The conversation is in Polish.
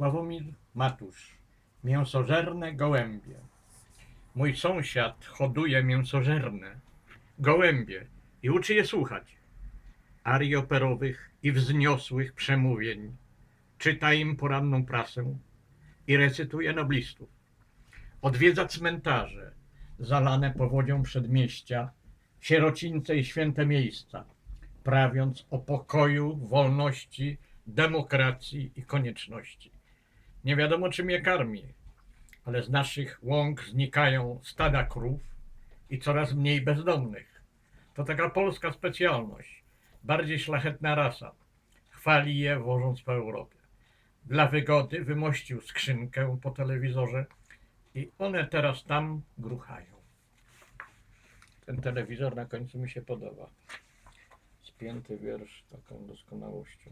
Sławomir Matusz. Mięsożerne gołębie. Mój sąsiad hoduje mięsożerne gołębie i uczy je słuchać arii operowych i wzniosłych przemówień. Czyta im poranną prasę i recytuje noblistów. Odwiedza cmentarze zalane powodzią przedmieścia, sierocińce i święte miejsca, prawiąc o pokoju, wolności, demokracji i konieczności. Nie wiadomo, czym je karmi, ale z naszych łąk znikają stada krów i coraz mniej bezdomnych. To taka polska specjalność, bardziej szlachetna rasa. Chwali je, wożąc po Europie. Dla wygody wymościł skrzynkę po telewizorze i one teraz tam gruchają. Ten telewizor na końcu mi się podoba. Spięty wiersz taką doskonałością.